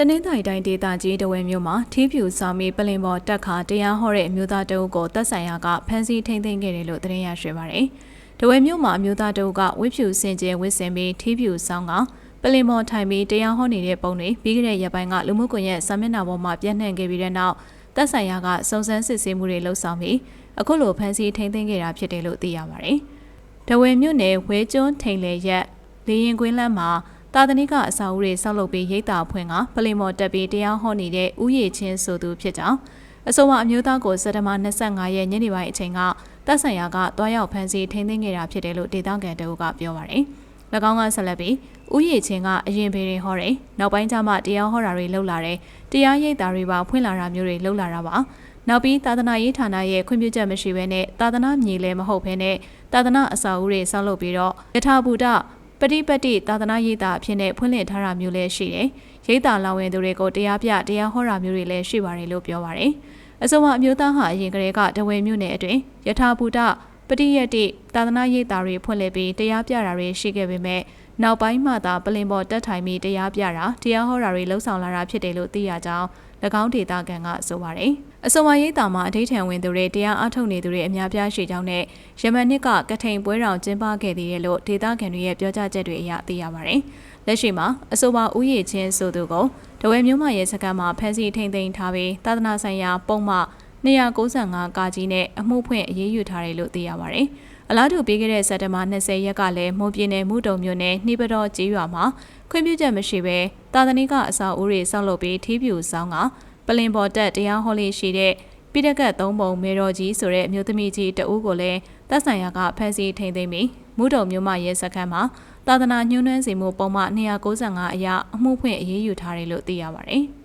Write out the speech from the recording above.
တနင်္သာရီတိုင်းဒေသကြီးတဝဲမြို့မှာထီးဖြူစာမီပလင်ပေါ်တက်ခါတရားဟောတဲ့အမျိုးသားတအုပ်ကိုတပ်ဆိုင်ရာကဖမ်းဆီးထိန်းသိမ်းခဲ့တယ်လို့သတင်းရရှိပါရယ်။တဝဲမြို့မှာအမျိုးသားတအုပ်ကဝစ်ဖြူစင်ကျဲဝစ်စင်ပြီးထီးဖြူဆောင်ကပလင်ပေါ်ထိုင်ပြီးတရားဟောနေတဲ့ပုံတွေပြီးခဲ့တဲ့ရက်ပိုင်းကလူမှုကွန်ရက်စာမျက်နှာပေါ်မှာပြန့်နှံ့ခဲ့ပြီးတဲ့နောက်တပ်ဆိုင်ရာကစုံစမ်းစစ်ဆေးမှုတွေလှုပ်ဆောင်ပြီးအခုလိုဖမ်းဆီးထိန်းသိမ်းခဲ့တာဖြစ်တယ်လို့သိရပါရယ်။တဝဲမြို့နယ်ဝဲကျွန်းထိန်လေရက်လေရင်ကွင်းလမ်းမှာ တာသနိကအစာအုပ်တွေဆောက်လုပ်ပြီးရိတ်တာဖွင့်ကပလင်မော်တက်ပြီးတရားဟောနေတဲ့ဥယျာဉ်ချင်းဆိုသူဖြစ်ကြောင်းအဆိုပါအမျိုးသားကိုစက်တဘာ25ရက်ညနေပိုင်းအချိန်ကတပ်ဆိုင်ရာကတွားရောက်ဖမ်းဆီးထိန်းသိမ်းခဲ့တာဖြစ်တယ်လို့ဒေသခံတအုပ်ကပြောပါတယ်။၎င်းကဆက်လက်ပြီးဥယျာဉ်ချင်းကအရင်ပေတွေဟောတယ်။နောက်ပိုင်းကျမှတရားဟောတာတွေလုပ်လာတယ်။တရားရိတ်တာတွေပါဖွင့်လာတာမျိုးတွေလုပ်လာတာပါ။နောက်ပြီးသာသနာရေးဌာနရဲ့ခွင့်ပြုချက်မရှိဘဲနဲ့သာသနာမြေလည်းမဟုတ်ဘဲနဲ့သာသနာအစာအုပ်တွေဆောက်လုပ်ပြီးတော့ယထာဘူတ ပฏิပတ်တိသာသနာရေးတာအဖြစ်နဲ့ဖွင့်လှစ်ထားတာမျိုးလည်းရှိတယ်။ရိတ်တာလောင်ဝင်သူတွေကိုတရားပြတရားဟောတာမျိုးတွေလည်းရှိပါတယ်လို့ပြောပါတယ်။အဆိုပါအမျိုးသားဟာအရင်ကတည်းကတဝဲမြို့နယ်အတွင်းယထာဘူတပฏิယတိသာသနာရေးတာတွေဖွင့်လှစ်ပြီးတရားပြတာတွေရှိခဲ့ပေမဲ့ နောက်ပိုင်းမှသာပလင်ပေါ်တက်ထိုင်ပြီးတရားပြတာတရားဟောတာတွေလှုပ်ဆောင်လာတာဖြစ်တယ်လို့သိရကြောင်း၎င်းဒေတာကန်ကဆိုပါတယ်။အဆိုပါရိပ်တာမှာအထိထံဝင်သူတွေတရားအထုတ်နေသူတွေအများပြားရှိကြောင်းနဲ့ယမန်နှစ်ကကထိန်ပွဲတော်ကျင်းပခဲ့သေးတယ်လို့ဒေတာကန်တွေရဲ့ပြောကြားချက်တွေအရသိရပါတယ်။လက်ရှိမှာအဆိုပါဥယျာဉ်ချင်းဆိုသူကိုတဝဲမျိုးမရဲစခန်းမှာဖမ်းဆီးထိန်သိမ်းထားပြီးသာသနာဆိုင်ရာပုံမှ 295ကာကြီးနဲ့အမှုဖွင့်အရေးယူထားတယ်လို့သိရပါတယ်။အလားတူပြီးခဲ့တဲ့စက်တဘာ20ရက်ကလည်းမွန်ပြည်နယ်မူတုံမြို့နယ်နှိပတော်ကျေးရွာမှာခွင့်ပြုချက်မရှိဘဲတာသနိကအစာအုပ်တွေဆောက်လုပ်ပြီးထီးပြူဆောင်ကပလင်ပေါ်တက်တရားဟောလေးရှိတဲ့ပိတကတ်သုံးပုံမေတော်ကြီးဆိုတဲ့အမျိုးသမီးကြီးတဦးကိုလည်းတပ်ဆိုင်ရာကဖမ်းဆီးထိန်သိမ်းပြီးမူတုံမြို့မရဲစခန်းမှာသာသနာညှိုးနှွမ်းစီမှုပုံမှန်295အရာအမှုဖွင့်အရေးယူထားတယ်လို့သိရပါတယ်။